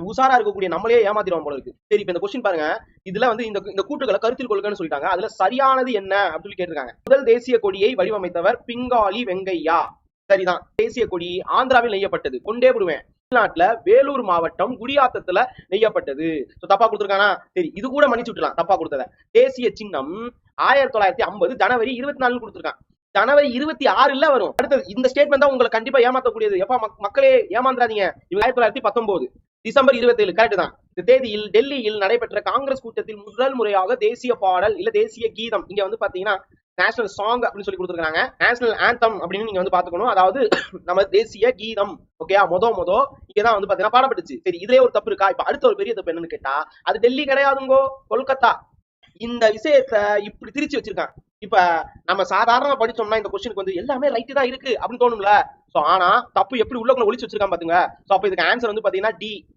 உசாரா இருக்கக்கூடிய நம்மளே ஏமாத்திடுவோம் போல இருக்கு. சரி இப்ப இந்த கொஸ்டின் பாருங்க. இதுல வந்து இந்த இந்த கூற்றுகளை கருத்தில் கொள்கன்னு சொல்லிட்டாங்க. அதுல சரியானது என்ன அப்படின்னு கேட்டிருக்காங்க. முதல் தேசிய கொடியை வடிவமைத்தவர் பிங்காலி வெங்கையா. சரிதான். தேசிய கொடி ஆந்திராவில் நெய்யப்பட்டது. கொண்டே விடுவேன் தமிழ்நாட்டுல வேலூர் மாவட்டம் குடியாத்தத்துல நெய்யப்பட்டது. தப்பா கொடுத்துருக்கானா? சரி இது கூட மன்னிச்சு விட்டுலாம் தப்பா கொடுத்தத. தேசிய சின்னம் ஆயிரத்தி தொள்ளாயிரத்தி ஐம்பது ஜனவரி இருபத்தி நாலு கொடுத்துருக்கான். ஜனவரி இருபத்தி ஆறுல வரும். அடுத்தது இந்த ஸ்டேட்மெண்ட் தான் உங்களை கண்டிப்பா ஏமாத்தக்கூடியது. எப்பா மக்களே ஏமாந்துறாதீங்க. இவங்க ஆயிரத்தி தொள்ளாயிரத்தி பத்தொன்பது டிசம்பர் இருபத்தி ஏழு கரெக்ட் தான். இந்த தேதியில் டெல்லியில் நடைபெற்ற காங்கிரஸ் கூட்டத்தில் முதல் முறையாக தேசிய பாடல் இல்ல தேசிய கீதம் இங்க வந்து பாத்தீங்கன்னா நேஷனல் சாங் அப்படின்னு சொல்லி கொடுத்துருக்காங்க நேஷனல் ஆந்தம் அப்படின்னு நீங்க வந்து பாத்துக்கணும் அதாவது நம்ம தேசிய கீதம் ஓகேயா மொத மொத இங்கதான் வந்து பாத்தீங்கன்னா பாடப்பட்டுச்சு. சரி இதுலயே ஒரு தப்பு இருக்கா? இப்ப அடுத்த ஒரு பெரிய தப்பு என்னன்னு கேட்டா அது டெல்லி கிடையாதுங்கோ கொல்கத்தா. இந்த விஷயத்த இப்படி திரிச்சு வச்சிருக்கான் இப்ப நம்ம சாதாரணமா படிச்சோம்னா இந்த கொஸ்டினுக்கு வந்து எல்லாமே ரைட்டு தான் இருக்கு அப்படின்னு தோணும்ல. சோ ஆனா தப்பு எப்படி உள்ளக்குள்ள ஒழிச்சு வச்சிருக்கான் பாத்துங்க. சோ அப்ப இதுக்கு ஆன்சர் வந்து பாத்தீங்கன்னா டி